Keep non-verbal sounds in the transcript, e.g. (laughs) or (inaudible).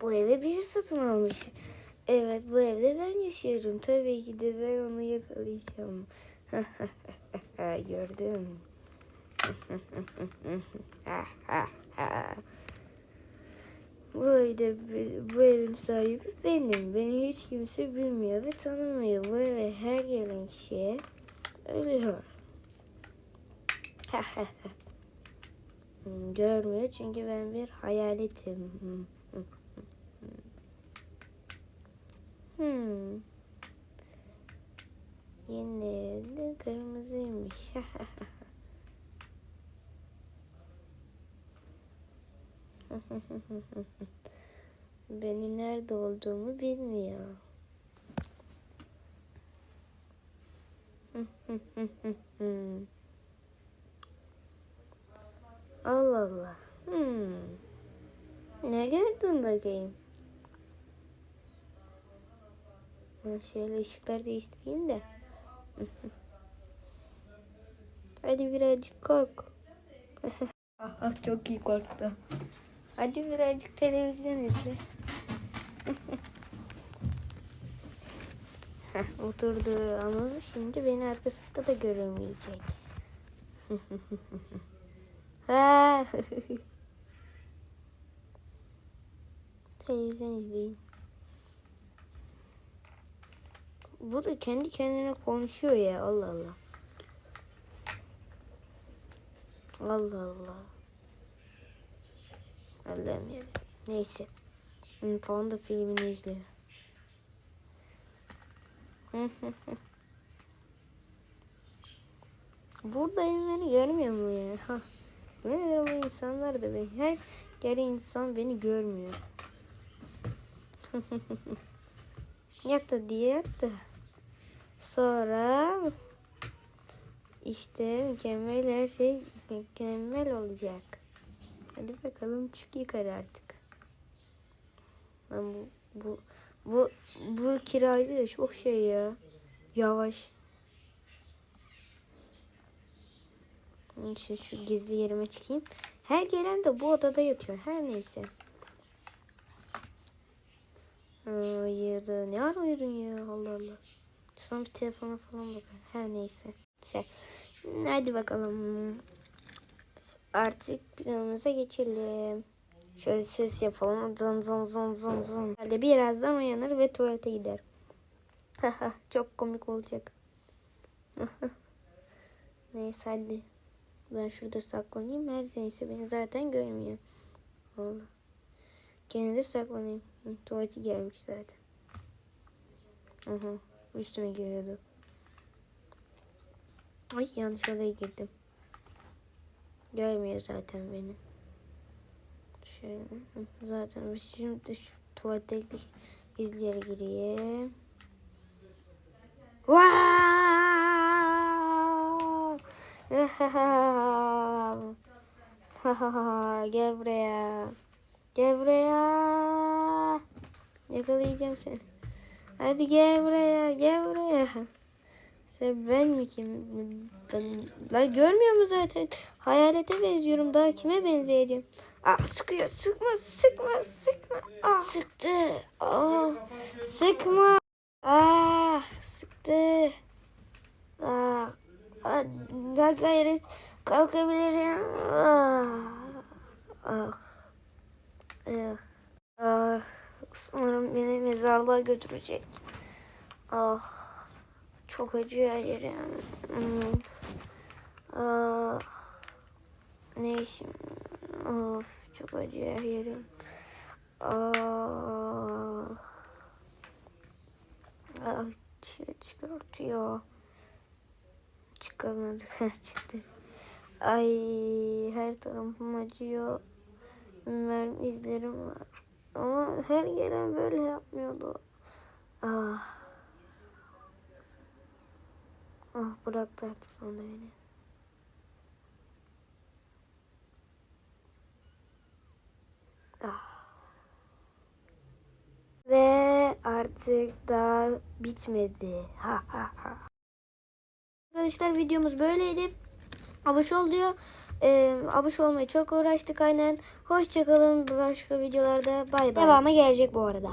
Bu eve biri satın almış. Evet bu evde ben yaşıyorum. Tabii ki de ben onu yakalayacağım. (laughs) Gördüm. (laughs) bu evde bu evin sahibi benim. Beni hiç kimse bilmiyor ve tanımıyor. Bu eve her gelen kişiye ölüyor. (laughs) Görmüyor çünkü ben bir hayaletim. Hmm. Yeni evde kırmızıymış. (laughs) Benim nerede olduğumu bilmiyor. (laughs) Allah Allah. Hmm. Ne gördün bakayım? Ben şöyle ışıkları değiştireyim de. (laughs) Hadi birazcık kork. (laughs) Aha, Çok iyi korktu. Hadi birazcık televizyon izle. (laughs) Oturdu ama şimdi beni arkasında da göremeyecek. Televizyon izleyin. Bu da kendi kendine konuşuyor ya Allah Allah. Allah Allah. Allah'ım ya. Neyse. Hı, Panda filmini izliyor. (laughs) Burada beni görmüyor mu ya? Ha. Bu nedir bu insanlar da beni. Her geri insan beni görmüyor. (laughs) yattı diye yattı. Sonra işte mükemmel her şey mükemmel olacak. Hadi bakalım çık yukarı artık. Ben bu bu bu bu kiracı da çok şey ya. Yavaş. İşte şu gizli yerime çıkayım. Her gelen de bu odada yatıyor. Her neyse. Hayır da ne ara uyudun ya Allah Allah. Sonra bir telefona falan bakar. Her neyse. Şey. Hadi bakalım. Artık planımıza geçelim. Şöyle ses yapalım. Zın zın zın zın zın. Hadi birazdan uyanır ve tuvalete gider. Çok komik olacak. Neyse hadi. Ben şurada saklanayım. Her neyse beni zaten görmüyor. Allah. Gene de saklanayım. Hı, tuvaleti gelmiş zaten. Aha. Üstüme geliyordu. Ay yanlış odaya girdim. Görmüyor zaten beni. Şöyle. Zaten şimdi şu tuvalete gizli yere gireyim. Wow! (laughs) Hadi gel buraya. Gel buraya. Sen ben mi kim? Ben, ben görmüyor mu zaten? Hayalete benziyorum. Daha kime benzeyeceğim? Aa, sıkıyor. Sıkma, sıkma, sıkma. Aa, sıktı. Aa, sıkma. Aa, sıktı. Aa, aa, daha gayret kalkabilirim. Ah, ah, ah, ah. Umarım beni mezarlığa götürecek. Ah. Çok acıyor her yerim. Hmm. Ah. Ne işim? Of çok acıyor her yerim. Ah. Ah çı- çıkartıyor. Çıkamadık. (laughs) Çıktı. Ay her tarafım acıyor. Mermi izlerim var. Ama her gelen böyle yapmıyordu. Ah. Ah bıraktı artık sonunda. Ah. Ve artık daha bitmedi. Ha ha ha. Arkadaşlar videomuz böyleydi. Abone ol diyor. Ee, abone olmaya çok uğraştık aynen. Hoşçakalın başka videolarda. Bay bay. Devamı gelecek bu arada.